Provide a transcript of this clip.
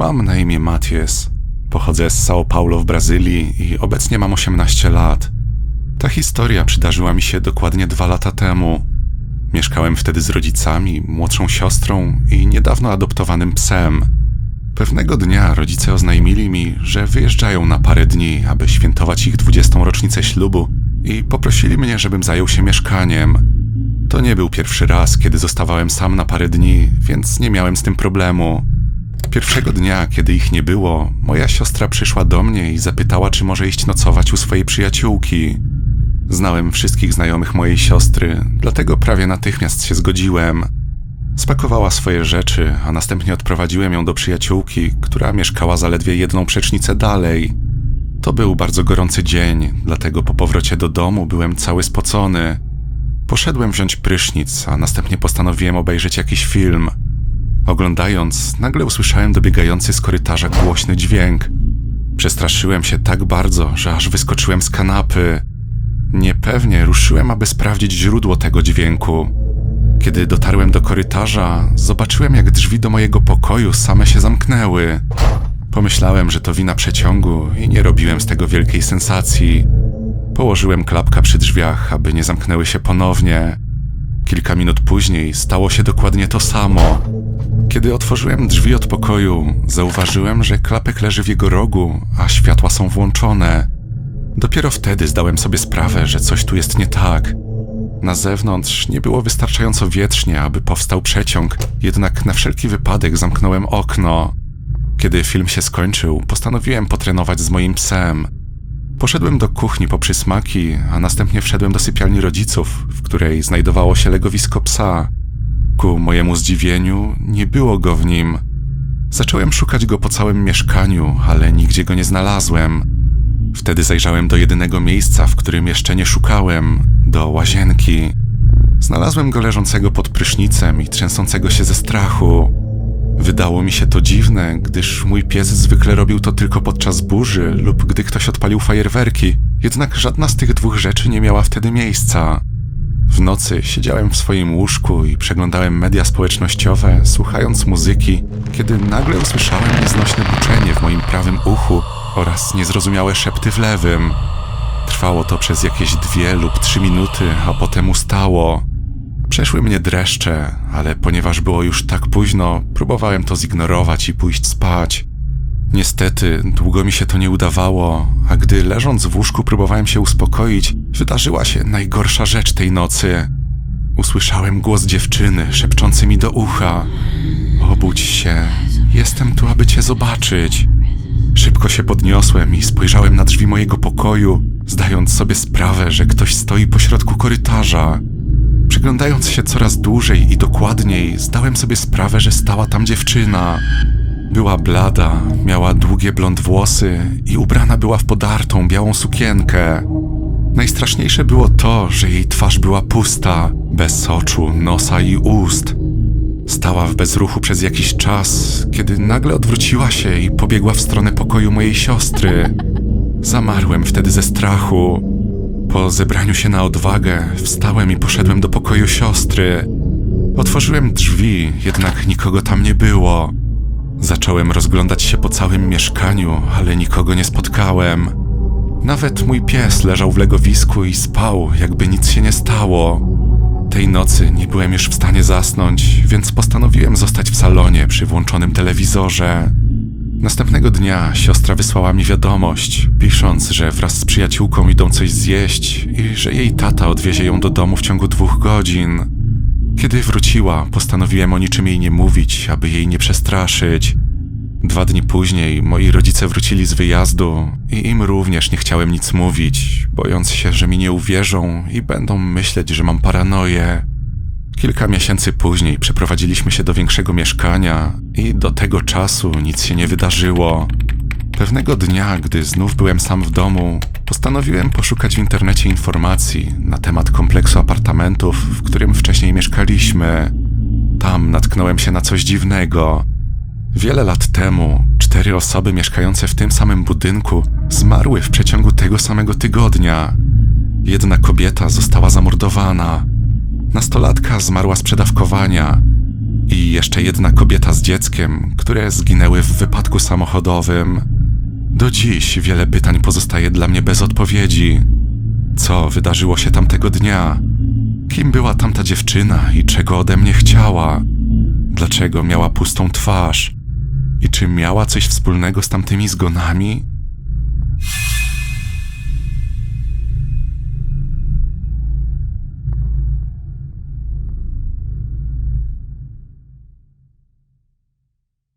Mam na imię Matias. Pochodzę z São Paulo w Brazylii i obecnie mam 18 lat. Ta historia przydarzyła mi się dokładnie dwa lata temu. Mieszkałem wtedy z rodzicami, młodszą siostrą i niedawno adoptowanym psem. Pewnego dnia rodzice oznajmili mi, że wyjeżdżają na parę dni, aby świętować ich 20. rocznicę ślubu i poprosili mnie, żebym zajął się mieszkaniem. To nie był pierwszy raz, kiedy zostawałem sam na parę dni, więc nie miałem z tym problemu. Pierwszego dnia, kiedy ich nie było, moja siostra przyszła do mnie i zapytała, czy może iść nocować u swojej przyjaciółki. Znałem wszystkich znajomych mojej siostry, dlatego prawie natychmiast się zgodziłem. Spakowała swoje rzeczy, a następnie odprowadziłem ją do przyjaciółki, która mieszkała zaledwie jedną przecznicę dalej. To był bardzo gorący dzień, dlatego po powrocie do domu byłem cały spocony. Poszedłem wziąć prysznic, a następnie postanowiłem obejrzeć jakiś film. Oglądając, nagle usłyszałem dobiegający z korytarza głośny dźwięk. Przestraszyłem się tak bardzo, że aż wyskoczyłem z kanapy. Niepewnie ruszyłem, aby sprawdzić źródło tego dźwięku. Kiedy dotarłem do korytarza, zobaczyłem, jak drzwi do mojego pokoju same się zamknęły. Pomyślałem, że to wina przeciągu i nie robiłem z tego wielkiej sensacji. Położyłem klapka przy drzwiach, aby nie zamknęły się ponownie. Kilka minut później stało się dokładnie to samo. Kiedy otworzyłem drzwi od pokoju, zauważyłem, że klapek leży w jego rogu, a światła są włączone. Dopiero wtedy zdałem sobie sprawę, że coś tu jest nie tak. Na zewnątrz nie było wystarczająco wietrznie, aby powstał przeciąg, jednak na wszelki wypadek zamknąłem okno. Kiedy film się skończył, postanowiłem potrenować z moim psem. Poszedłem do kuchni po przysmaki, a następnie wszedłem do sypialni rodziców, w której znajdowało się legowisko psa. Ku mojemu zdziwieniu, nie było go w nim. Zacząłem szukać go po całym mieszkaniu, ale nigdzie go nie znalazłem. Wtedy zajrzałem do jedynego miejsca, w którym jeszcze nie szukałem do łazienki. Znalazłem go leżącego pod prysznicem i trzęsącego się ze strachu. Wydało mi się to dziwne, gdyż mój pies zwykle robił to tylko podczas burzy lub gdy ktoś odpalił fajerwerki, jednak żadna z tych dwóch rzeczy nie miała wtedy miejsca. W nocy siedziałem w swoim łóżku i przeglądałem media społecznościowe, słuchając muzyki, kiedy nagle usłyszałem nieznośne buczenie w moim prawym uchu oraz niezrozumiałe szepty w lewym. Trwało to przez jakieś dwie lub trzy minuty, a potem ustało. Przeszły mnie dreszcze, ale ponieważ było już tak późno, próbowałem to zignorować i pójść spać. Niestety, długo mi się to nie udawało, a gdy leżąc w łóżku próbowałem się uspokoić, wydarzyła się najgorsza rzecz tej nocy. Usłyszałem głos dziewczyny szepczący mi do ucha: Obudź się, jestem tu, aby cię zobaczyć. Szybko się podniosłem i spojrzałem na drzwi mojego pokoju, zdając sobie sprawę, że ktoś stoi pośrodku korytarza. Przyglądając się coraz dłużej i dokładniej, zdałem sobie sprawę, że stała tam dziewczyna. Była blada, miała długie blond włosy i ubrana była w podartą białą sukienkę. Najstraszniejsze było to, że jej twarz była pusta, bez oczu, nosa i ust. Stała w bezruchu przez jakiś czas, kiedy nagle odwróciła się i pobiegła w stronę pokoju mojej siostry. Zamarłem wtedy ze strachu. Po zebraniu się na odwagę, wstałem i poszedłem do pokoju siostry. Otworzyłem drzwi, jednak nikogo tam nie było. Zacząłem rozglądać się po całym mieszkaniu, ale nikogo nie spotkałem. Nawet mój pies leżał w legowisku i spał, jakby nic się nie stało. Tej nocy nie byłem już w stanie zasnąć, więc postanowiłem zostać w salonie przy włączonym telewizorze. Następnego dnia siostra wysłała mi wiadomość, pisząc, że wraz z przyjaciółką idą coś zjeść i że jej tata odwiezie ją do domu w ciągu dwóch godzin. Kiedy wróciła, postanowiłem o niczym jej nie mówić, aby jej nie przestraszyć. Dwa dni później moi rodzice wrócili z wyjazdu i im również nie chciałem nic mówić, bojąc się, że mi nie uwierzą i będą myśleć, że mam paranoję. Kilka miesięcy później przeprowadziliśmy się do większego mieszkania i do tego czasu nic się nie wydarzyło. Pewnego dnia, gdy znów byłem sam w domu, postanowiłem poszukać w internecie informacji na temat kompleksu apartamentów, w którym wcześniej mieszkaliśmy. Tam natknąłem się na coś dziwnego. Wiele lat temu cztery osoby mieszkające w tym samym budynku zmarły w przeciągu tego samego tygodnia. Jedna kobieta została zamordowana, nastolatka zmarła z przedawkowania i jeszcze jedna kobieta z dzieckiem, które zginęły w wypadku samochodowym. Do dziś wiele pytań pozostaje dla mnie bez odpowiedzi. Co wydarzyło się tamtego dnia? Kim była tamta dziewczyna i czego ode mnie chciała? Dlaczego miała pustą twarz? I czy miała coś wspólnego z tamtymi zgonami?